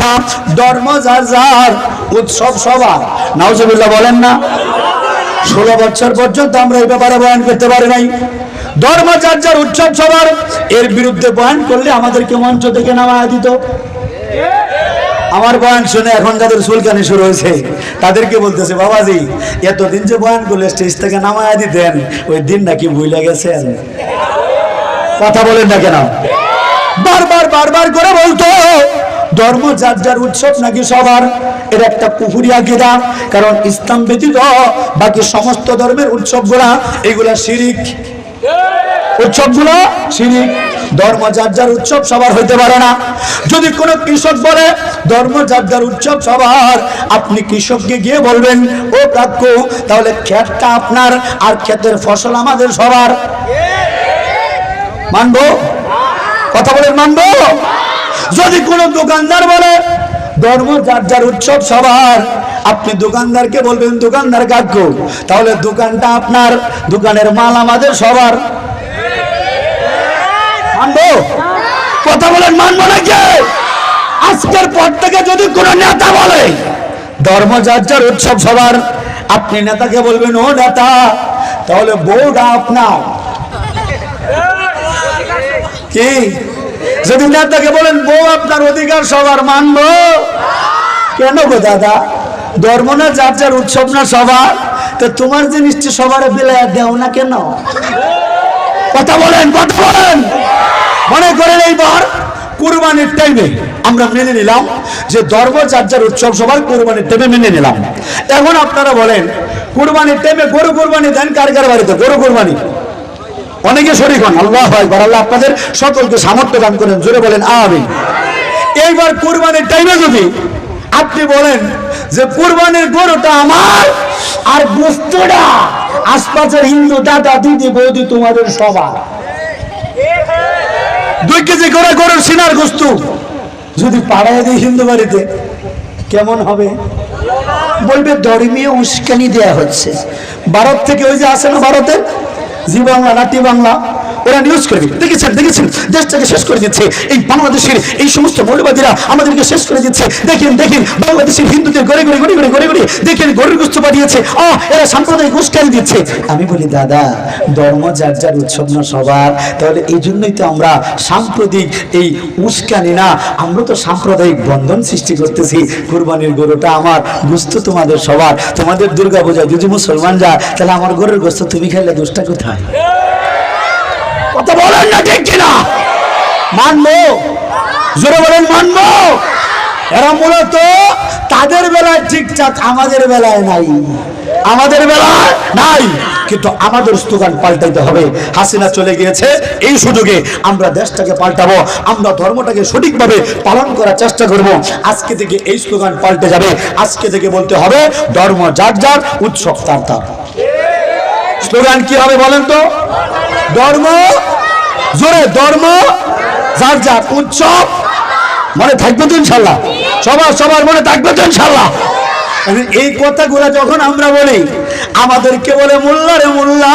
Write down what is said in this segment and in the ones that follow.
কথা ধর্ম যার যার, উৎসব সবার। নাউজুবিল্লাহ বলেন না, ষোলো বছর পর্যন্ত আমরা এই ব্যাপারে বয়ান করতে পারি নাই। যার উৎসব সবার, এর বিরুদ্ধে বয়ান করলে আমাদেরকে মঞ্চ থেকে নামায় দিত। আমার বয়ান শুনে এখন যাদের সুলকানি শুরু হয়েছে, তাদেরকে বলতেছে, বাবাজি, এতদিন যে বয়ান করলে স্টেজ থেকে নামায় দিতেন, ওই দিন নাকি ভুলে গেছেন। কথা বলেন না কেন? বারবার বারবার করে বলতো ধর্ম যার যার উৎসব নাকি সবার, এর একটা পুকুরি আকিদা। কারণ ইসলাম ব্যতীত বাকি সমস্ত ধর্মের উৎসবগুলা, এগুলা শিরিক। উৎসবগুলো শিরিক। ধর্ম যার যার উৎসব সবার হইতে পারে না। যদি কোনো কৃষক বলে, ধর্ম যার যার উৎসব সবার আপনি কৃষককে গিয়ে বলবেন, ও প্রাক্য তাহলে ক্ষেতটা আপনার আর ক্ষেতের ফসল আমাদের সবার। মানবো? কথা বলেন মানবো? যদি কোনো দোকানদার বলে, ধর্ম যার যার উৎসব সবার, আপনি দোকানদারকে বলবেন, দোকানদার কাক্য তাহলে দোকানটা আপনার, দোকানের মাল আমাদের সবার। মানবো? কথা বলেন, মানবো নাকি? আজকের পর থেকে যদি কোনো নেতা বলে, ধর্ম যার যার উৎসব সবার, আপনি নেতাকে বলবেন, ও নেতা, তাহলে বউটা আপনার। কি? যদি নেতাকে বলেন, বউ, আপনার অধিকার সবার মানবো কেন গো দাদা? ধর্ম না, যার যার উৎসব না, সবার। তো তোমার জিনিসটি সবার বেলায় দেও না কেন? কথা বলেন কথা বলেন। মনে করেন এইবার কুরবানির টাইমে আমরা মেনে নিলাম যে ধর্ম, যার যার উৎসব, সবার কুরবানির টাইমে মেনে নিলাম। এখন আপনারা বলেন, কুরবানির টাইমে গরু কুরবানি দেন কার কার বাড়িতে? গরু কুরবানি। অনেকে শরীর হন, আল্লাহ একবার আল্লাহ আপনাদের সকলকে সামর্থ্য দান করেন, জোরে বলেন আমি এইবার কুরবানির টাইমে যদি আপনি বলেন যে কুরবানির গরুটা আমার আর গোস্তটা আশপাশের হিন্দু দাদা, দিদি, বৌদি তোমাদের সবার। দুই কেজি করে গরুর সিনার গোস্ত যদি পাড়ায় দিই হিন্দু বাড়িতে, কেমন হবে? বলবে, ধর্মীয় উস্কানি দেয়া হচ্ছে। ভারত থেকে ওই যে আসে না ভারতে জি বাংলা নাটি বাংলা। ওরা নিউজ করবে দেখেছেন দেখেছেন? দেশটাকে শেষ করে দিচ্ছে। এই বাংলাদেশের এই সমস্ত মৌলবাদীরা আমাদেরকে শেষ করে দিচ্ছে। দেখেন দেখেন, বাংলাদেশের হিন্দুদের গড়ে গড়ে গড়ে গড়ে গড়ে গড়ে, দেখেন, গরুর গোস্ত পাঠিয়েছে। ও এরা সাম্প্রদায়িক উস্কানি দিচ্ছে। আমি বলি, দাদা, ধর্ম যার যার উৎসব না সবার। তাহলে এই জন্যই তো আমরা সাম্প্রতিক এই উস্কানি না, আমরা তো সাম্প্রদায়িক বন্ধন সৃষ্টি করতেছি। কুরবানির গরুটা আমার, গোস্ত তোমাদের সবার। তোমাদের দুর্গা পূজা যদি মুসলমান যায়, তাহলে আমার গরুর গোস্ত তুমি খাইলে দোষটা কোথায়? কথা বলেন না ঠিক কিনা? মানবো? জোরে বলেন, মানবো? এরা মূলত তাদের বেলায় ঠিকঠাক, আমাদের বেলায় নাই। আমাদের বেলায় নাই। কিন্তু আমাদের স্লোগান পাল্টাইতে হবে। হাসিনা চলে গিয়েছে এই সুযোগে। আমরা দেশটাকে পাল্টাবো। আমরা ধর্মটাকে সঠিকভাবে পালন করার চেষ্টা করব। আজকে থেকে এই স্লোগান পাল্টে যাবে। আজকে থেকে বলতে হবে, ধর্ম যার যার, উৎসব তার তার। স্লোগান কি হবে বলেন তো? ধর্ম জোরে ধর্ম, যার যার উৎসব, মনে থাকবে তো ইনশাল্লাহ। সবার সবার মনে থাকবে তো ইনশাল্লাহ। এই কথাগুলো যখন আমরা বলি, আমাদেরকে বলে, মোল্লা রে মোল্লা,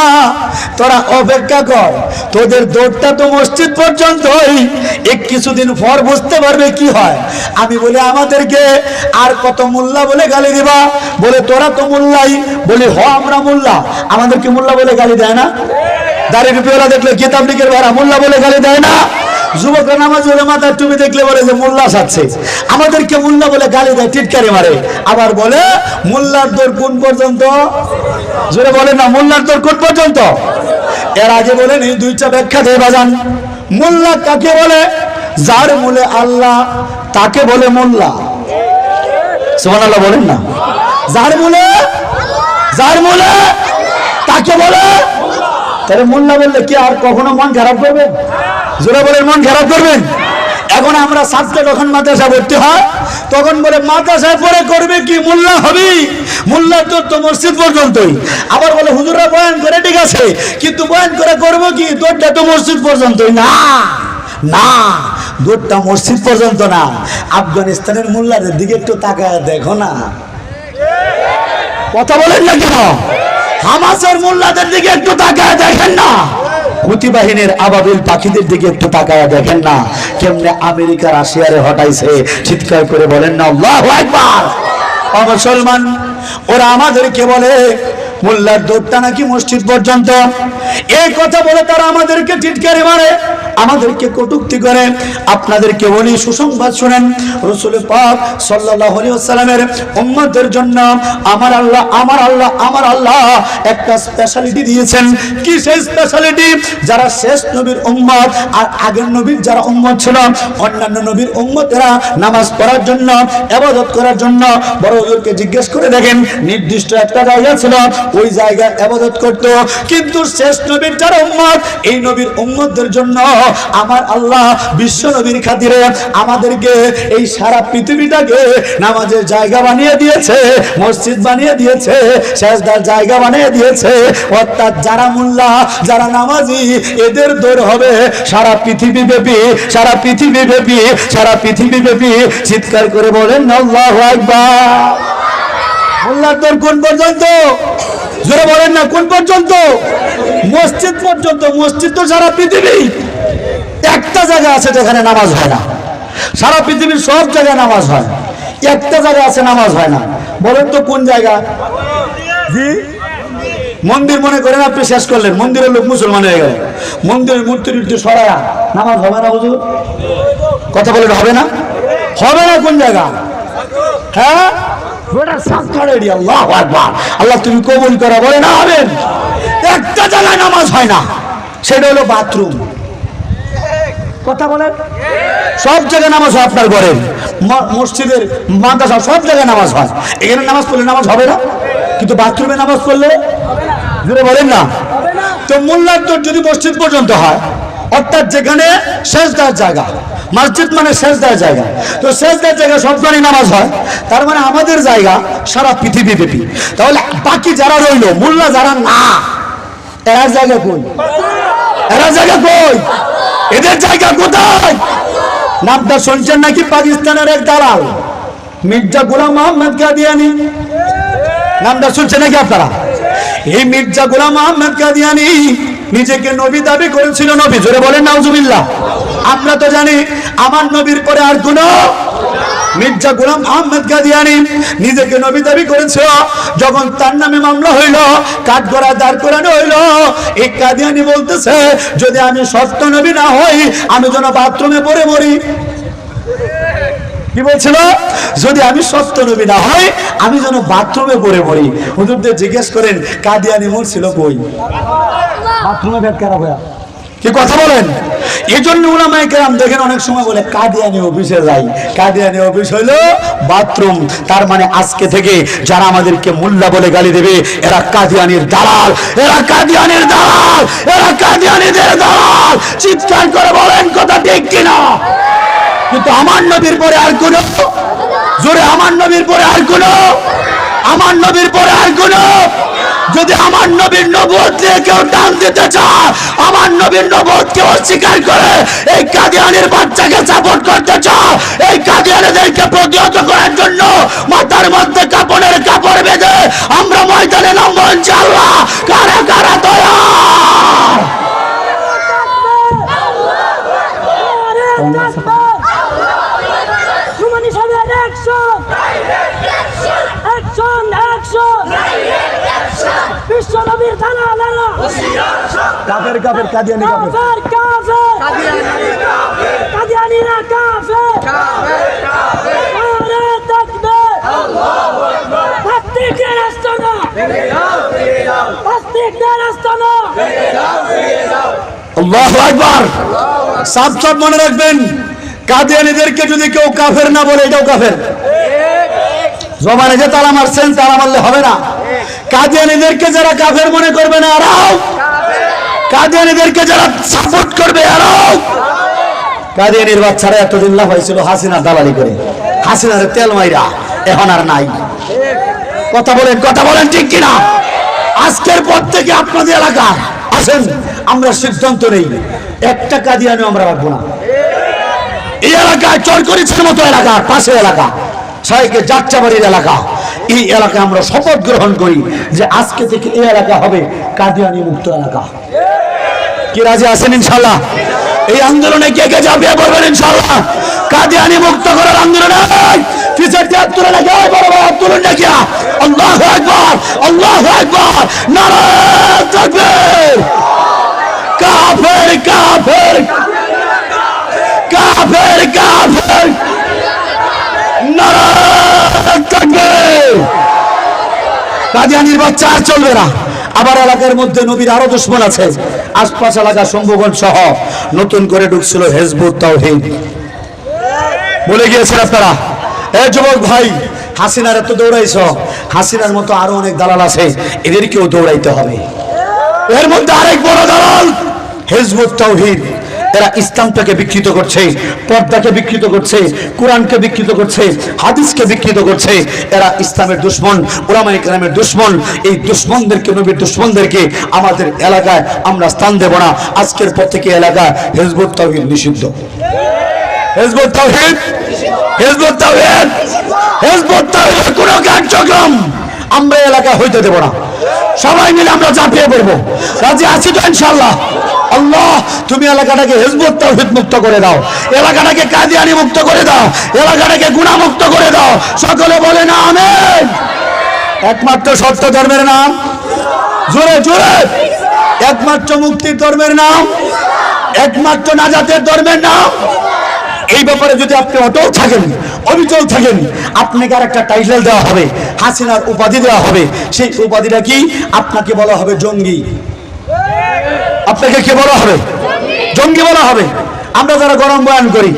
তোরা অপেক্ষা কর, তোদের দৌড়টা তো মসজিদ পর্যন্তই। এক কিছুদিন পর বুঝতে পারবে কি হয়। আমি বলি, আমাদেরকে আর কত মোল্লা বলে গালি দিবা? বলে, তোরা তো মোল্লাই। বলি, হ, আমরা মোল্লা। আমাদেরকে মোল্লা বলে গালি দেয় না। দাড়ি রুপিওয়ালা দেখলে কিতাব লিখের ভাড়া মোল্লা বলে গালি দেয় না? যুবকরা নামাজ বলে মাথার টুপি দেখলে বলে যে মোল্লা সাচ্ছে আমাদেরকে মোল্লা বলে গালি দেয়, টিটকারি মারে। আবার বলে, মোল্লার দৌড় কোন পর্যন্ত? জোরে বলে না, মোল্লার দৌড় কোন পর্যন্ত? এর আগে বলেন এই দুইটা ব্যাখ্যা দিয়ে বাজান। মোল্লা কাকে বলে? যার মূলে আল্লাহ, তাকে বলে মোল্লা। সোমান আল্লাহ বলেন না। যার মূলে? যার মূলে? তাকে বলে তাহলে মোল্লা বললে কি আর কখনো মন খারাপ করবে? জোরে বলে মন খারাপ করবেন এখন আমরা ছাত্র যখন মাদ্রাসা ভর্তি হয়, তখন বলে, মাদ্রাসায় পরে করবে কি? মোল্লা হবি? মোল্লা তো তো মসজিদ পর্যন্তই। আবার বলে হুজুরা বয়ান করে ঠিক আছে, কিন্তু বয়ান করে করব কি? তোরটা তো মসজিদ পর্যন্তই। না না, দূরটা মসজিদ পর্যন্ত না। আফগানিস্তানের মোল্লাদের দিকে একটু তাকায় দেখো না। কথা বলেন না কেন? হামাসের মোল্লাদের দিকে একটু তাকায় দেখেন। হুতি বাহিনীর আবাবিল পাখিদের দিকে একটু তাকায় দেখেন না। কেমনে আমেরিকা রাশিয়ারে হটাইছে, চিৎকার করে বলেন না, আল্লাহ একবার মুসলমান, ওরা আমাদেরকে বলে, মোল্লার দৌড়টা নাকি মসজিদ পর্যন্ত? এই কথা বলে তারা আমাদেরকে টিটকারি মারে। আমাদেরকে কটুক্তি করে আপনাদেরকে বলি সুসংবাদ শোনেন। রসুল পাক আলাইহি ওয়াসাল্লামের জন্য আমার আল্লাহ আমার আল্লাহ আমার আল্লাহ একটা স্পেশালিটি দিয়েছেন। কি সেই স্পেশালিটি যারা শেষ নবীর উম্মত আর আগের নবীর যারা উম্মত ছিল, অন্যান্য নবীর উম্মতেরা নামাজ পড়ার জন্য, ইবাদত করার জন্য বড় জিজ্ঞেস করে দেখেন, নির্দিষ্ট একটা জায়গা ছিল, ওই জায়গায় ইবাদত করত। কিন্তু শেষ নবীর যারা উম্মত, এই নবীর উম্মতদের জন্য আমার আল্লাহ বিশ্ব নবীর খাতিরে আমাদেরকে এই সারা পৃথিবীটাকে নামাজের জায়গা বানিয়ে দিয়েছে, মসজিদ বানিয়ে দিয়েছে শেষদার জায়গা বানিয়ে দিয়েছে। অর্থাৎ যারা মোল্লা, যারা নামাজি, এদের দৌড় হবে সারা পৃথিবী ব্যাপী সারা পৃথিবী ব্যাপী সারা পৃথিবী ব্যাপী চিৎকার করে বলেন, আল্লাহু আকবার। মোল্লার দৌড় কোন পর্যন্ত? জোরে বলেন না, কোন পর্যন্ত? মসজিদ পর্যন্ত, মসজিদ তো সারা পৃথিবী। একটা জায়গা আছে যেখানে নামাজ হয় না। সারা পৃথিবীর সব জায়গায় নামাজ হয়। একটা জায়গা আছে নামাজ হয় না। বলেন তো কোন জায়গা? মন্দির মনে করেন আপনি শেষ করলেন। মন্দিরের লোক মুসলমান হয়ে গেল। মন্দিরের মূর্তি টুর্তি সরায়া। নামাজ হবে না হুজুর? কথা বলেন, হবে না? হবে না কোন জায়গা? হ্যাঁ? আল্লাহ তুমি কবুল করা, বলে না। একটা জায়গায় নামাজ হয় না। সেটা হলো বাথরুম। কথা বলেন। সব জায়গায় নামাজ হয় আপনার ঘরের মসজিদের মাদ্রাসা সব জায়গায় নামাজ হয়। এখানে নামাজ পড়লে নামাজ হবে না? কিন্তু বাথরুমে নামাজ পড়লে? জোরে বলেন না। তো মোল্লার তোর যদি মসজিদ পর্যন্ত হয় অর্থাৎ যেখানে শেষদার জায়গা মসজিদ মানে শেষদার জায়গা। তো শেষদার জায়গা সবখানে নামাজ হয় তার মানে আমাদের জায়গা সারা পৃথিবী ব্যাপী তাহলে বাকি যারা রইল মোল্লা যারা না এরা জায়গা কই? এরা জায়গা কই? এদের জায়গা কোথায়? নামটা শুনছেন নাকি পাকিস্তানের এক দালাল? মির্জা গুলাম মোহাম্মদ কাদিয়ানি। নামটা শুনছেন নাকি আপনারা? এই মির্জা গুলাম মোহাম্মদ কাদিয়ানি নিজেকে নবী দাবি করেছিল, নবী। জোরে বলেন, নাউজুবিল্লাহ। আমরা তো জানি, আমার নবীর পরে আর কোন মির্জা গোলাম আহমেদ কাদিয়ানি নিজেকে নবী দাবি করেছিল যখন তার নামে মামলা হইল কাঠগড়া দাঁড় করানো হইল এই কাদিয়ানি বলতেছে যদি আমি সত্য নবী না হই আমি যেন বাথরুমে পড়ে মরি। কি বলছিল? যদি আমি সত্য নবী না হই আমি যেন বাথরুমে পড়ে মরি। হুজুরদের জিজ্ঞেস করেন কাদিয়ানি মরছিল কই? বাথরুমে পেট খারাপ হয়ে কি কথা বলেন? এই জন্য উলামায়ে কেরাম দেখেন অনেক সময় বলে, কাদিয়ানি অফিসে যাই। কাদিয়ানি অফিস হইল বাথরুম। তার মানে আজকে থেকে যারা আমাদেরকে মোল্লা বলে গালি দেবে, এরা কাদিয়ানির দালাল, এরা কাদিয়ানির দালাল, এরা কাদিয়ানিদের দালাল। চিৎকার করে বলেন, কথা ঠিক কিনা? কিন্তু আমার নবীর পরে আর কোন, জোরে, আমার নবীর পরে আর কোন, আমার নবীর পরে আর কোন যদি আমার নবীর নবুয়ত নিয়ে কেউ টান দিতে চায়, আমার নবীর নবুয়ত কেউ অস্বীকার করে, এই কাদিয়ানির বাচ্চাকে সাপোর্ট করতে চায়, এই কাদিয়ানিদেরকে প্রতিহত করার জন্য মাথার মধ্যে কাপড়ের কাপড় বেঁধে আমরা ময়দানে নামবো ইনশাআল্লাহ। কারা কারা তৈরি কাফের কাফের কাদিয়ানি কাফের। কাফের কাফের। কাদিয়ানিরা কাফের। নারে তাকবীর প্রত্যেকের আস্তানা প্রত্যেকের আস্তানা আল্লাহ আকবার। সাপ সাপ মনে রাখবেন কাদিয়ানিদেরকে যদি কেউ কাফের না বলে এটাও কাফের। জবানে যে তালা মারছেন তালা মারলে হবে না। কাদিয়ানিদেরকে যারা কাফের মনে করবে না এরাও কাদিয়ানিদেরকে যারা সাপোর্ট করবে কাদিয়ানির বাচ্চারা এতদিন লাভ হয়েছিল হাসিনা দালালি করে। হাসিনার তেল মাইরা, এখন আর নাই। কথা বলেন কথা বলেন ঠিক কিনা? আজকের পর থেকে আপনাদের এলাকা, আসেন, আমরা সিদ্ধান্ত নেই। একটা কাদিয়ানি আমরা রাখব না। এই এলাকায় চরকরিছের মতো এলাকা, পাশে এলাকা ছয়কে যাত্রাবাড়ির এলাকা। এই এলাকায় আমরা শপথ গ্রহণ করি যে আজকে থেকে এই এলাকা হবে কাদিয়ানি মুক্ত এলাকা। কি রাজি আছেন ইনশাল্লাহ এই আন্দোলনে কে কে ঝাঁপিয়ে পড়বেন ইনশাল্লাহ কাদিয়ানি মুক্ত করার আন্দোলনে পিছের হাত তুলে না গায়ে বড় বড় তুলুন না কিয়া আল্লাহ একবার আল্লাহ একবার নারায়ণ তাকবীর। কাফের কাফের। কাফের কাফের। নারায়ণ তাকবীর। কাদিয়ানির বাচ্চা আর চলবে না। আবার এলাকার মধ্যে নবীর আরও দুশ্মন আছে। আশপাশ এলাকা শম্ভুগঞ্জ সহ নতুন করে ঢুকছিল হেজবুত তাওহিদ বলে গিয়েছেন আপনারা, এ যুবক ভাই, হাসিনার এত দৌড়াইছ, হাসিনার মতো আরও অনেক দালাল আছে, এদেরকেও দৌড়াইতে হবে। এর মধ্যে আরেক বড় দালাল, হেজবুত তাওহীদ এরা ইসলামটাকে বিকৃত করছে, পর্দাকে বিকৃত করছে, কোরআনকে বিকৃত করছে, হাদিসকে বিকৃত করছে। এরা ইসলামের দুশ্মন ওলামাই ইকরামের দুশ্মন। এই দুশ্মনদেরকে, নবীর দুশ্মনদেরকে আমাদের এলাকায় আমরা স্থান দেব না। আজকের পর থেকে এলাকায় হেজবুত তাওহীদ নিষিদ্ধ। হেজবুত তাওহীদ? হেজবুত তাওহীদ? হেজবুত তাওহীদের কোনো কার্যক্রম আমরা এই এলাকায় হইতে দেব না। সবাই মিলে আমরা ঝাঁপিয়ে পড়ব। রাজি আছি তো ইনশাল্লাহ আল্লাহ, তুমি এলাকাটাকে হেজবুত তাওহীদ মুক্ত করে দাও। এলাকাটাকে কাদিয়ানি মুক্ত করে দাও। এলাকাটাকে গুনাহ মুক্ত করে দাও। সকলে বলে না, আমেন। একমাত্র সত্য ধর্মের নাম। জোরে জোরে। একমাত্র মুক্তির ধর্মের নাম। একমাত্র নাজাতের ধর্মের নাম। এই ব্যাপারে যদি আপনি অটল থাকেন, অবিচল থাকেন, আপনাকে আর একটা টাইটেল দেওয়া হবে, হাসিনার উপাধি দেওয়া হবে। সেই উপাধিটা কি? আপনাকে বলা হবে জঙ্গি। আপনাকে কি বলা হবে? জঙ্গি বলা হবে? আমরা যারা গরম বয়ান করি,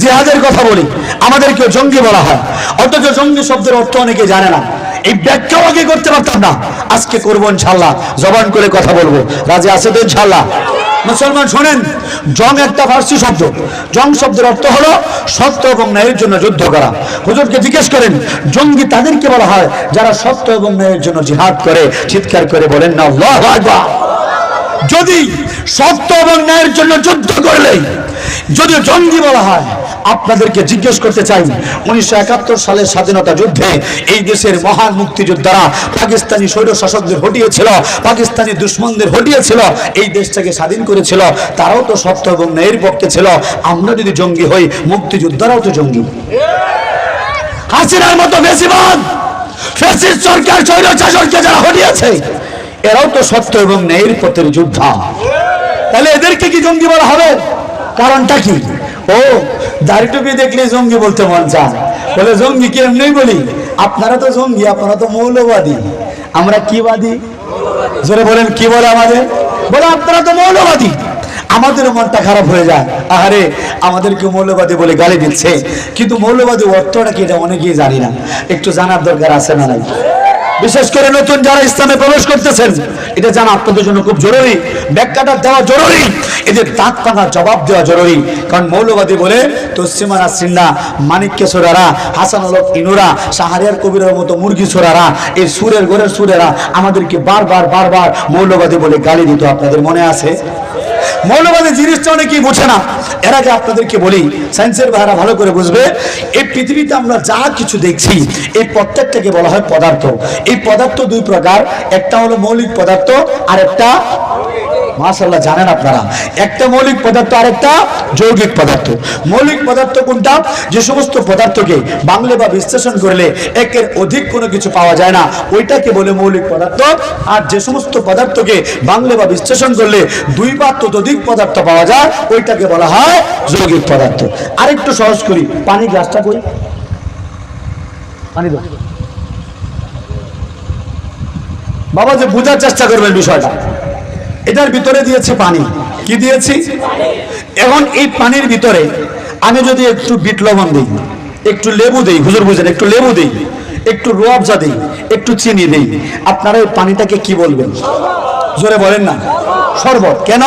জিহাদের কথা বলি, আমাদেরকেও জঙ্গি বলা হয়। অথচ জঙ্গি শব্দের অর্থ অনেকে জানে না। এই ব্যাখ্যাও আগে করতে পারতাম না। আজকে করব ইনশাল্লাহ জবান করে কথা বলব। রাজি আছে তো ইনশাল্লাহ মুসলমান, শোনেন, জং একটা ফার্সি শব্দ। জং শব্দের অর্থ হলো সত্য এবং ন্যায়ের জন্য যুদ্ধ করা। হুজুরকে জিজ্ঞেস করেন, জঙ্গি তাদেরকে বলা হয় যারা সত্য এবং ন্যায়ের জন্য জিহাদ করে, চিৎকার করে বলেন না? আল্লাহু আকবার। যদি সত্য এবং ন্যায়ের জন্য যুদ্ধ করলে যদি জঙ্গি বলা হয়, আপনাদেরকে জিজ্ঞেস করতে চাই, উনিশশো একাত্তর সালের স্বাধীনতা যুদ্ধে এই দেশের মহান মুক্তিযোদ্ধারা পাকিস্তানি স্বৈর শাসকদের হটিয়েছিল, পাকিস্তানি দুশ্মনদের হটিয়েছিল, এই দেশটাকে স্বাধীন করেছিল, তারাও তো সত্য এবং ন্যায়ের পক্ষে ছিল, আমরা যদি জঙ্গি হই, মুক্তিযোদ্ধারাও তো জঙ্গি। হাসিনার মতো বেশিবাদ ফ্যাসিস্ট সরকার স্বৈর শাসককে যারা হটিয়েছে এরাও তো সত্য এবং ন্যায়ের পথের যোদ্ধা। তাহলে এদেরকে কি জঙ্গি বলা হবে? কারণটা কি? ও, দাড়ি টুপি দেখলে জঙ্গি বলতে মন চায়। বলে, জঙ্গি কি এমনি বলি? আপনারা তো জঙ্গি, আপনারা তো মৌলবাদী। আমরা কি বাদী? জোরে বলেন, কি বলে আমাদের? বলে, আপনারা তো মৌলবাদী। আমাদের মনটা খারাপ হয়ে যায়। আহারে আমাদেরকে মৌলবাদী বলে গালি দিচ্ছে। কিন্তু মৌলবাদী অর্থটা কি এটা অনেকেই জানি না। একটু জানার দরকার আছে না নাই? বিশেষ করে নতুন যারা ইসলামে প্রবেশ করতেছেন, এটা জানা আপনাদের জন্য খুব জরুরি, ব্যাখ্যাটা দেওয়া জরুরি এদের দাঁত ভাঙার জবাব দেওয়া জরুরি। কারণ মৌলবাদী বলে তসিমানা সিন্না সোরারা, হাসান আলক ইনুরা সাহারিয়ার কবিরের মতো মুরগি সোরারা, এই সুরের গোরের সুরেরা আমাদেরকে বারবার বারবার মৌলবাদী বলে গালি দিত, আপনাদের মনে আছে? মৌলবাদী জিনিসটা অনেকেই বোঝে না। এর আগে আপনাদেরকে বলি, সায়েন্সের ভাইরা ভালো করে বুঝবে, এই পৃথিবীতে আমরা যা কিছু দেখছি, এই প্রত্যেকটাকে বলা হয় পদার্থ। এই পদার্থ দুই প্রকার, একটা হলো মৌলিক পদার্থ আর একটা মাশাল্লাহ জানেন আপনারা। একটা মৌলিক পদার্থ আর একটা যৌগিক পদার্থ। মৌলিক পদার্থ কোনটা? যে সমস্ত পদার্থকে বাংলা বা বিশ্লেষণ করলে একের অধিক কোনো কিছু পাওয়া যায় না। ওইটাকে বলে মৌলিক পদার্থ। আর যে সমস্ত পদার্থকে বাংলা বা বিশ্লেষণ করলে দুই বা ততোধিক পদার্থ পাওয়া যায়, ওইটাকে বলা হয় যৌগিক পদার্থ। আরেকটু সহজ করি। পানি গ্লাসটা করি। পানি বাবা, যে বোঝার চেষ্টা করবেন বিষয়টা। এটার ভিতরে দিয়েছি পানি। কি দিয়েছি? এখন এই পানির ভিতরে আমি যদি একটু বিট লবণ দিই, একটু লেবু দিই, হুজুর বুঝেন, একটু লেবু দিই, একটু রোয়াবজা দিই, একটু চিনি দিই, আপনারা এই পানিটাকে কি বলবেন? জোরে বলেন না। শরবত। কেন?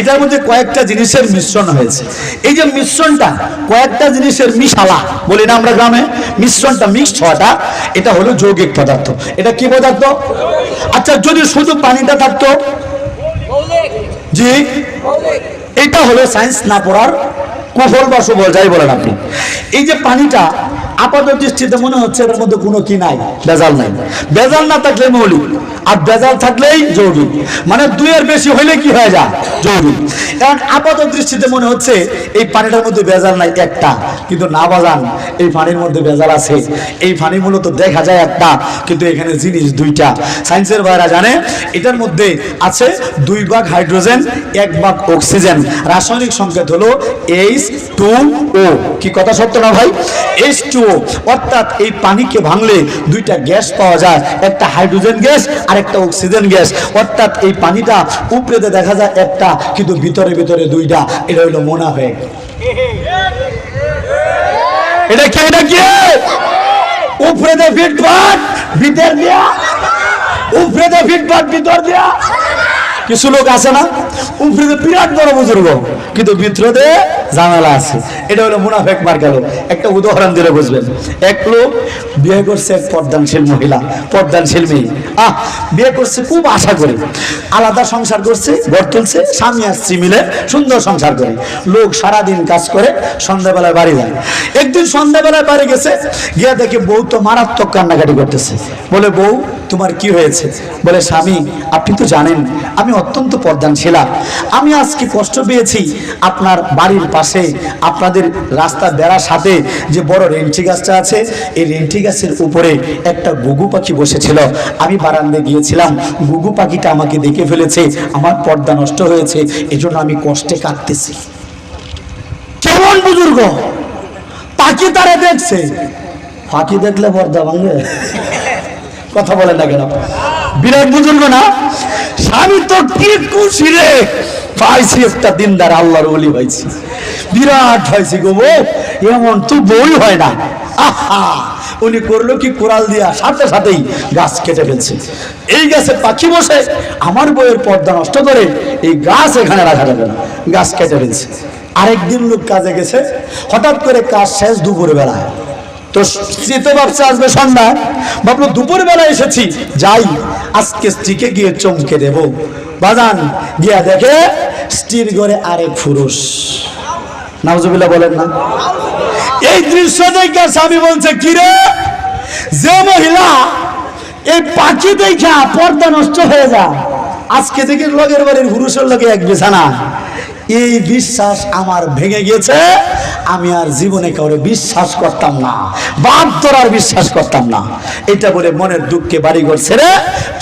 এটার মধ্যে কয়েকটা জিনিসের মিশ্রণ হয়েছে। এই যে মিশ্রণটা, কয়েকটা জিনিসের মিশালা, বলি না আমরা গ্রামে, মিশ্রণটা মিক্সড হওয়াটা, এটা হলো যৌগিক পদার্থ। এটা কি পদার্থ? আচ্ছা যদি শুধু পানিটা থাকতো জি। এটা হলো সায়েন্স না পড়ার কুফল বা সুফল, যাই বলেন আপনি। এই যে পানিটা আপাত দৃষ্টিতে মনে হচ্ছে এর মধ্যে কোনো কি নাই বেজাল নাই। বেজাল না থাকলে মৌলিক, আর বেজাল থাকলেই যৌগিক। মানে দুইয়ের বেশি হইলে কি হয়ে যায়? যৌগিক। এখন আপাত দৃষ্টিতে মনে হচ্ছে এই পানিটার মধ্যে বেজাল নাই একটা, কিন্তু না বাজান, এই পানির মধ্যে বেজাল আছে। এই পানি মূলত দেখা যায় একটা, কিন্তু এখানে জিনিস দুইটা। সায়েন্সের ভাইরা জানে, এটার মধ্যে আছে দুই ভাগ হাইড্রোজেন, এক ভাগ অক্সিজেন। রাসায়নিক সংকেত হলো এইচ টু ও কি কথা সত্য না ভাই? এইচ টু ও অর্থাৎ এই পানিকে ভাঙলে দুইটা গ্যাস পাওয়া যায়, একটা হাইড্রোজেন গ্যাস আর একটা অক্সিজেন গ্যাস। অর্থাৎ এই পানিটা উপরেতে দেখা যায় একটা, কিন্তু ভিতরে ভিতরে দুইটা। এটা হলো মোনা হয়ে এটা কি এটা কি? উপরে দে ফিট পাট ভিতর দিয়া। উপরে দে ফিট পাট ভিতর দিয়া। কিছু লোক আছে না? উপরে দে বিরাট বড় বুজুর্গ, কিন্তু ভিতরে দে ঝামেলা আছে। এটা হলো মুনাফেক মার গেল। একটা উদাহরণ দিলে বুঝবেন। এক লোক বিয়ে করছে এক পর্দানশীল মহিলা, পর্দানশীল মেয়ে। আহ, বিয়ে করছে খুব আশা করে। আলাদা সংসার করছে, ঘর তুলছে, স্বামী আর স্ত্রী মিলে সুন্দর সংসার করে। লোক সারাদিন কাজ করে, সন্ধ্যাবেলায় বাড়ি যায়। একদিন সন্ধ্যাবেলায় বাড়ি গেছে, গিয়ে দেখে বউ তো মারাত্মক কান্নাকাটি করতেছে। বলে, বউ, তোমার কি হয়েছে? বলে, স্বামী, আপনি তো জানেন, আমি অত্যন্ত পর্দানশীলা। আমি আজকে কষ্ট পেয়েছি, আপনার বাড়ির পাশে আপনাদের রাস্তা বেড়ার সাথে যে বড় রেন্টি গাছটা আছে, এই রেন্টি গাছের উপরে একটা গুগু পাখি বসেছিল। আমি বারান্দে গিয়েছিলাম, গুগু পাখিটা আমাকে দেখে ফেলেছে, আমার পর্দা নষ্ট হয়েছে, এজন্য আমি কষ্টে কাঁদতেছি। কেমন বুজুর্গ? পাখি তারা দেখছে। পাখি দেখলে পর্দা ভাঙবে? কথা বলেন না কেন? বিরাট বুজুর্গ না? স্বামী তো কি খুশি রে পাইছি একটা দিনদার, আল্লাহর ওলি পাইছি। বিরাট হয়েছি গো এমন তো বই হয় না। আহা, উনি করল কি কোরাল দিয়া, সাথে সাথেই গাছ কেটে ফেলছে। এই গাছে পাখি বসে, আমার বইয়ের পর্দা নষ্ট করে এই গাছ এখানে রাখা যাবে না। গাছ কেটে ফেলছে। আরেকদিন লোক কাজে গেছে, হঠাৎ করে কাজ শেষ দুপুর বেলায় তো স্ত্রী তো ভাবছে আসবে সন্ধ্যা। ভাবলো দুপুর বেলা এসেছি, যাই, আজকে স্ত্রীকে গিয়ে চমকে দেব। বাজান, গিয়া দেখে স্ত্রীর ঘরে আরেক পুরুষ। নাউজুবিল্লাহ বলেন না। এই দৃশ্য দেখে স্বামী বলছে, কিরে, যে মহিলা এই পাখি দেখা পর্দা নষ্ট হয়ে যা আজকে থেকে লগের বাড়ির পুরুষের লগে এক বিছানা। এই বিশ্বাস আমার ভেঙে গেছে আমি আর জীবনে কাউরে বিশ্বাস করতাম না বাধ্যর আর বিশ্বাস করতাম না। এটা বলে মনের দুঃখে বাড়ি ঘর ছেড়ে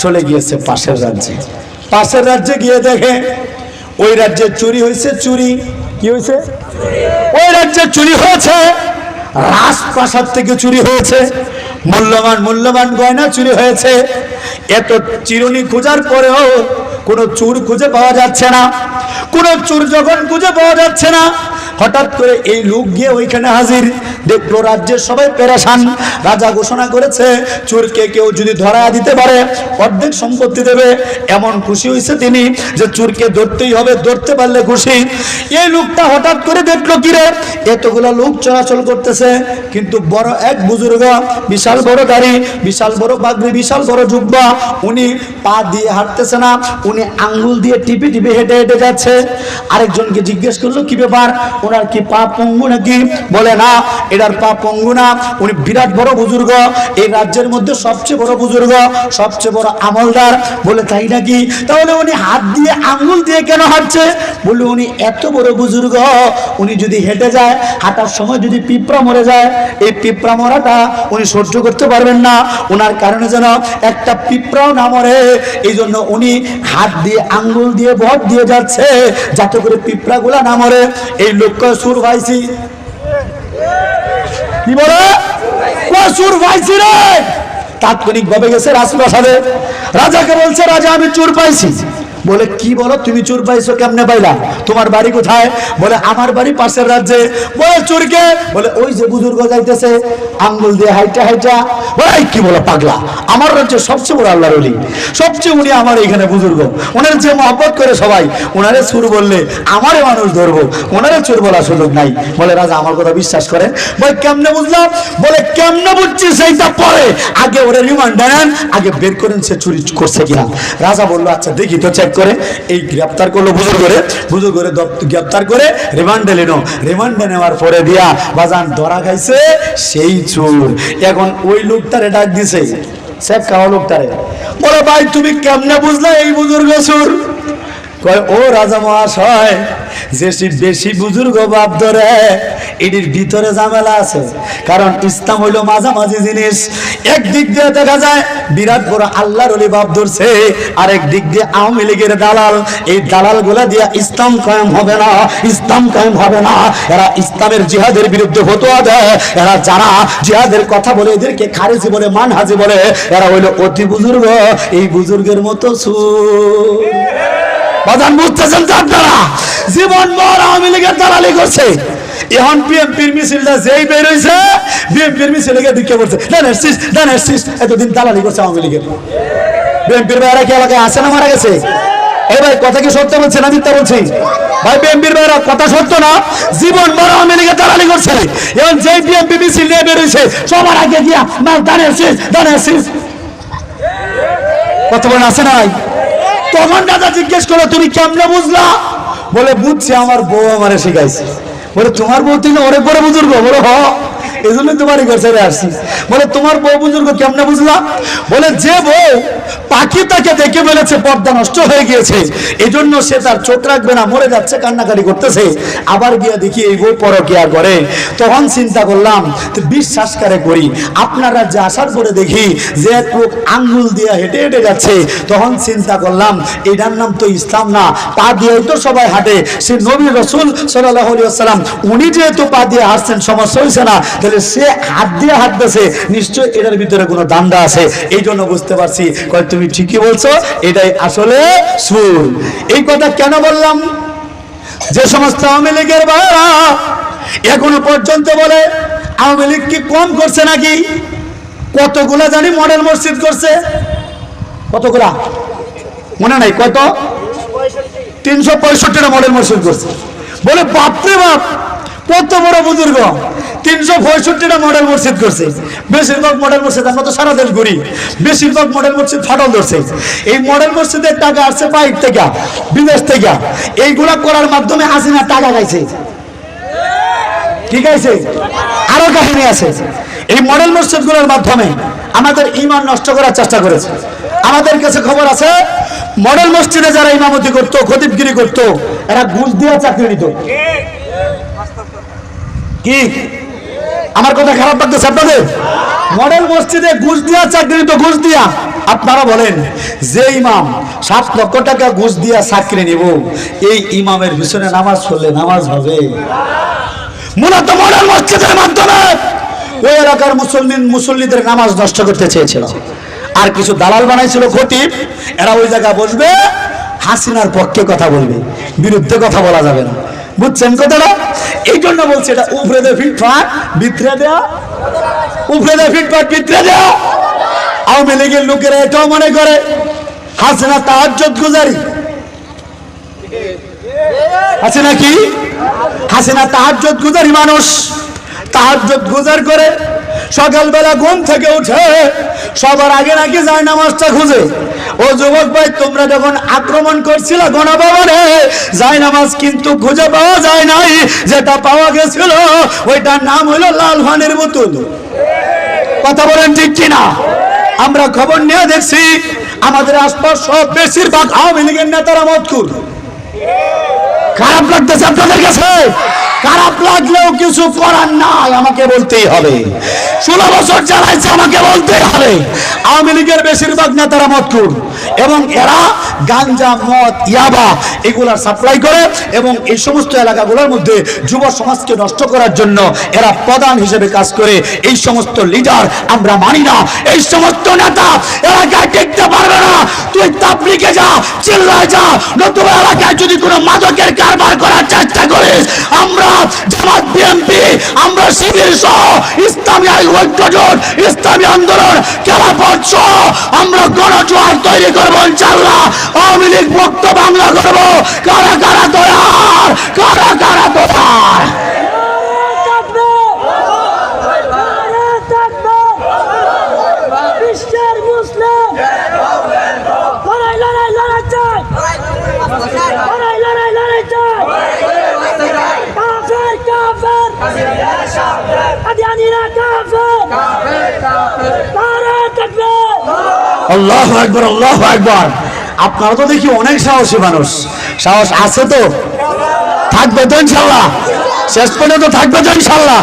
চলে গিয়েছে পাশের রাজ্যে। পাশের রাজ্যে গিয়ে দেখে, ওই রাজ্যে চুরি হয়েছে, চুরি। কি হয়েছে? ওই রাজ্যে চুরি হয়েছে। রাজপ্রাসাদ থেকে চুরি হয়েছে। মূল্যবান মূল্যবান গয়না চুরি হয়েছে। এত চিরুনি খোঁজার পরেও কোনো চুর খুঁজে পাওয়া যাচ্ছে না। কোনো চুর যখন খুঁজে পাওয়া যাচ্ছে না হঠাৎ করে এই লোক গিয়ে ওইখানে হাজির। দেখল রাজ্যের সবাই পেরেশান। রাজা ঘোষণা করেছে, চোরকে কেউ যদি ধরা দিতে পারে, অর্ধেক সম্পত্তি দেবে। এমন খুশি হয়েছে তিনি যে চোরকে ধরতেই হবে, ধরতে পারলে খুশি। এই লোকটা হঠাৎ করে দেখল কি রে? এতগুলো লোক চলাচল করতেছে, কিন্তু বড় এক বুজুর্গ, বিশাল বড় গাড়ি, বিশাল বড় বাগরি বিশাল বড় জুব্বা, উনি পা দিয়ে হাঁটতেছে না, উনি আঙ্গুল দিয়ে টিপে টিপে হেঁটে হেঁটে যাচ্ছে। আরেকজনকে জিজ্ঞেস করল, কি ব্যাপার? ওনার কি পা পঙ্গু নাকি? বলে না এটার পা পঙ্গু না। উনি বিরাট বড় বুজুর্গ, এই রাজ্যের মধ্যে সবচেয়ে বড় বুজুর্গ, সবচেয়ে বড় আমলদার। বলে, তাই নাকি? তাহলে উনি হাত দিয়ে আঙ্গুল দিয়ে কেন হাঁটছে? বলে উনি এত বড় বুজুর্গ, উনি যদি হেঁটে যায়, হাঁটার সময় যদি পিঁপড়া মরে যায়, এই পিঁপড়া মরাটা উনি সহ্য করতে পারবেন না। ওনার কারণে যেন একটা পিঁপড়াও না মরে। এই জন্য উনি হাত দিয়ে আঙ্গুল দিয়ে ভর দিয়ে যাচ্ছে, যাতে করে পিঁপড়াগুলা না মরে। এই লক্ষ্য সুর ভাইছি? কি বলে? সুর ভাইছি রে? তাৎক্ষণিক ভাবে গেছে রাজপ্রাসাদে রাজাকে বলছে, রাজা, আমি চুর পাইছি। বলে, কি বলো? তুমি চোর পাইছো কেমনে পাইলা? তোমার বাড়ি কোথায়? বলে, আমার বাড়ি পাশের রাজ্যে। বলে চোরকে বলে, ওই যে বুজুর্গ যাইতেছে, আঙ্গুল দিয়ে হাইটা হাইটা। বলে কি বলো, পাগলা? আমার রাজ্যে সবচেয়ে বড় আল্লাহর অলি সবচেয়ে উনি আমার এখানে বুজুর্গ। ওনার যে মহব্বত করে সবাই, ওনারে চোর বললে আমারে মানুষ ধরবো। ওনারে চোর বলার সুযোগ নাই। বলে, রাজা, আমার কথা বিশ্বাস করেন। বলে, কেমনে বুঝলাম? বলে, কেমনে বুঝছি সেইটা পরে? আগে ওরে রিমান্ড নেন আগে বের করেন সে চুরি করছে কিনা। রাজা বলল আচ্ছা দেখি তো চেক করে, এই গ্রেপ্তার করল বুজুর করে বুজুর করে গ্রেপ্তার করে রিমান্ডে নিল। রিমান্ডে নেওয়ার পরে দিয়া বাজান ধরা খাইছে সেই চোর এখন ওই লোকটারে ডাক দিছে সে খাওয়া লোকটারে। বলে, ভাই, তুমি কেমনে বুঝলা এই বুজুর্গ চোর কয়, ও রাজা মহাশয়, যে বেশি বুজুর্গ বাপ ধরে, এটির ভিতরে ঝামেলা আছে। কারণ ইসলাম হইল মাঝামাঝি জিনিস। একদিক দিয়ে দেখা যায়, বিরাট বড় আল্লাহর অলি বাপ ধরছে আর দিক দিয়ে আওয়ামী লীগের দালাল। এই দালালগুলা দিয়ে ইসলাম কায়েম হবে না, ইসলাম কায়েম হবে না। এরা ইসলামের জিহাদের বিরুদ্ধে ফতোয়া দেয়। এরা যারা জিহাদের কথা বলে, এদেরকে খারেজি বলে, মানহাজি বলে, এরা হইল অতি বুজুর্গ। এই বুজুর্গের মতো সুর। বাজান বুঝতেছেন তো আপনারা? জীবন ভর আওয়ামী লীগের দালালি করছে। এখন বিএনপির মিছিলটা যেই বের হয়েছে বিএনপির মিছিল লেগে দিকে করছে। দেন এসছিস দেন এসছিস, এতদিন দালালি করছে আওয়ামী লীগের। বিএনপির ভাইরা কি এলাকায় আছে না মারা গেছে? এই ভাই, কথা কি সত্য বলছে না মিথ্যা বলছি? ভাই, বিএনপির ভাইরা কথা সত্য না? জীবন বড় আওয়ামী লীগের দালালি করছে। এখন যেই বিএনপি মিছিল নিয়ে বের হয়েছে সবার আগে গিয়া মাল দান এসছিস দান এসছিস। কত বড় আছে নাই? তখন দাদা জিজ্ঞেস করল, তুমি কেমনে বুঝলা? বলে, বুঝছে, আমার বউ আমারে শিখাইছে। বলে, তোমার বউ তুমি অনেক বড় বুজুর্গ। বলো, হ। ঘর ছেড়ে আসছি। বলে, তোমার বউ বুজুর্গ কেমনে বুঝলা? বলে, যে বউ পাখি তাকে দেখে বলেছে পর্দা নষ্ট হয়ে গিয়েছে। এই জন্য সে তার চোখ রাখবে না, মরে যাচ্ছে করতেছে। আবার দেখি এই বউ করে। তখন চিন্তা করলাম বিশ্বাস করে করি? আপনারা যে আসার পরে দেখি যে আঙ্গুল দিয়ে হেঁটে হেঁটে যাচ্ছে। তখন চিন্তা করলাম, এটার নাম তো ইসলাম না, পা দিয়ে তো সবাই হাঁটে। সে নবী রসুল সাল্লাহ সাল্লাম উনি যেহেতু পা দিয়ে হাঁটছেন, সমস্যা হয়েছে না তাহলে সে হাত দিয়ে হাঁটতেছে নিশ্চয় এটার ভিতরে কোনো দান্দা আছে। এই জন্য বুঝতে পারছি। কয়, তুমি ঠিকই বলছো, এটাই আসলে সুর। এই কথা কেন বললাম? যে সমস্ত আওয়ামী লীগের ভাইরা এখনও পর্যন্ত বলে, আওয়ামী লীগ কি কম করছে নাকি? কতগুলা জানি মডেল মসজিদ করছে। কতগুলা? মনে নাই, কত? তিনশো পঁয়ষট্টিটা মডেল মসজিদ করছে। বলে, বাপরে বাপ! কত বড় বুজুর্গ? তিনশো পঁয়ষট্টিটা মডেল মসজিদ করছে। বেশিরভাগ মডেল মসজিদ আমরা তো সারা দেশ ঘুরি। বেশিরভাগ মডেল মসজিদ ফাটল ধরছে। এই মডেল মসজিদের টাকা আসছে বাইর থেকে, বিদেশ থেকে। এইগুলা করার মাধ্যমে হাসিনা টাকা গাইছে ঠিক আছে আরও কাহিনী আছে। এই মডেল মসজিদগুলোর মাধ্যমে আমাদের ইমান নষ্ট করার চেষ্টা করেছে। আমাদের কাছে খবর আছে মডেল মসজিদে যারা ইমামতি করতো, খতিবগিরি করতো, এরা ঘুষ দিয়ে চাকরি নিত। কি? আমার কথা খারাপ লাগতেছে আপনাদের? মডেল মসজিদে ঘুষ দিয়া চাকরি তো ঘুষ দিয়া। আপনারা বলেন, যে ইমাম সাত লক্ষ টাকা ঘুষ দিয়া চাকরি নিব, এই ইমামের পিছনে নামাজ পড়লে নামাজ হবে। মূলত মডেল মসজিদের মাধ্যমে ওই এলাকার মুসলমান মুসল্লিদের নামাজ নষ্ট করতে চেয়েছিল। আর কিছু দালাল বানাইছিল খতিব, এরা ওই জায়গায় বসবে, হাসিনার পক্ষে কথা বলবে। বিরুদ্ধে কথা বলা যাবে না। বুঝছেন কথাটা? এই জন্য বলছে এটা উপরে দেয় ফিটফাট ভিতরে দেয়া। উপরে দেয় ফিটফাট ভিতরে দেয়া। আওয়ামী লীগের লোকেরা এটাও মনে করে। হাসিনা তাহাজ্জত গুজারি। হাসিনা কি হাসিনা তাহাজ্জত গুজারি মানুষ। তাহাজ্জত গুজার করে সকালবেলা ঘুম থেকে উঠে সবার আগে নাকি যায় নামাজটা খুঁজে। ও যুবক ভাই, তোমরা যখন আক্রমণ করছিল গণভবনে, যায় নামাজ কিন্তু খুঁজে পাওয়া যায় নাই। যেটা পাওয়া গেছিল, ওইটার নাম হলো লাল ভানের বোতল কথা বলেন ঠিক কিনা? আমরা খবর নিয়ে দেখছি, আমাদের আশপাশ সব বেশিরভাগ আওয়ামী লীগের নেতারা মতকুর খারাপ লাগতেছে আপনাদের কাছে? খারাপ লাগলেও কিছু করার নাই, আমাকে বলতেই হবে। ষোলো বছর চালাইছে, আমাকে বলতেই হবে। আওয়ামী লীগের বেশিরভাগ নেতারা মতকুর। এবং এরা গাঞ্জা, মদ, ইয়াবা এগুলা সাপ্লাই করে এবং এই সমস্ত এলাকাগুলোর মধ্যে যুব সমাজকে নষ্ট করার জন্য এরা প্রধান হিসেবে কাজ করে। এই সমস্ত লিডার আমরা মানি না। এই সমস্ত নেতা এলাকায় টিকতে পারবে না। তুই তাবলিগে যা, চিল্লায় যা। নতুন এলাকায় যদি কোনো মাদকের কারবার করার চেষ্টা করিস, আমরা জামাত বিএনপি আমরা শিবির সহ ইসলামী ঐক্যজোট, ইসলামী আন্দোলন, খেলাফত সহ আমরা গণজোয়ার তৈরি করব ইনশাল্লাহ আওয়ামী লীগ মুক্ত বাংলা করব কারা কারা তৈয়ার কারা কারা তৈয়ার বিশ্বের মুসলিম লড়াই লড়াই লড়াই চাই লড়াই লড়াই লড়াই চাই কাফের কাফের কাদিয়ানিরা কাফের নারা থাকবে আল্লাহ একবার আল্লাহ একবার আপনারা তো দেখি অনেক সাহসী মানুষ। সাহস আছে তো? থাকবে তো ইনশাল্লাহ শেষ পর্যন্ত থাকবে তো ইনশাল্লাহ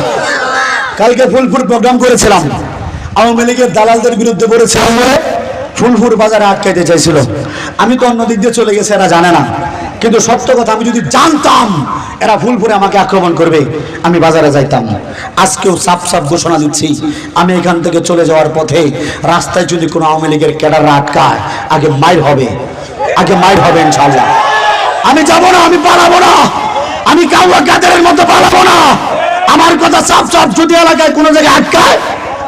কালকে ফুলপুর প্রোগ্রাম করেছিলাম। আওয়ামী লীগের দালালদের বিরুদ্ধে করেছিলাম বলে ফুলপুর বাজারে আটকাইতে চাইছিল। আমি তো অন্য দিক দিয়ে চলে গেছে, এরা জানে না। কিন্তু সত্য কথা, আমি যদি জানতাম এরা ফুলপুরে আমাকে আক্রমণ করবে। আমি বাজারে যাইতাম। আজকেও সাফ সাফ ঘোষণা দিচ্ছি। আমি এখান থেকে চলে যাওয়ার পথে রাস্তায় যদি কোনো আওয়ামী লীগের ক্যাডাররা আটকায়, আগে মাইর হবে। আগে মাইর হবে ইনশাল্লাহ আমি যাব না, আমি পালাবো না। আমি কাউয়া কাদের মতো পালাবো না। আমার কথা সাফ সাফ যদি এলাকায় কোনো জায়গায় আটকায়,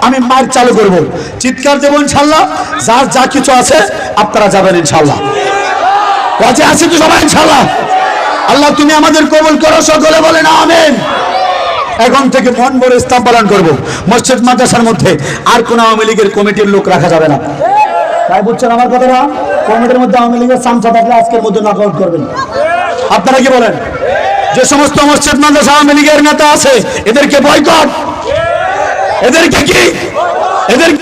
আমি মাইর চালু করব। চিৎকার দেবো ইনশাল্লাহ যার যা কিছু আছে, আপনারা যাবেন ইনশাল্লাহ আছে তো সবাই ইনশাল্লাহ আল্লাহ, তুমি আমাদের কবুল করো, সকলে বলেন আমেন। এখন থেকে মন ভরে ইসলাম পালন করব। মসজিদ, মাদ্রাসার মধ্যে আর কোন আওয়ামী লীগের কমিটির লোক রাখা যাবে না। তাই বুঝছেন আমার কথাটা? কমিটির মধ্যে আওয়ামী লীগের সামসা থাকলে আজকের মধ্যে নক আউট করবেন। আপনারা কি বলেন? যে সমস্ত মসজিদ, মাদ্রাসা আওয়ামী লীগের নেতা আছে, এদেরকে বয়কট এদেরকে কি? এদের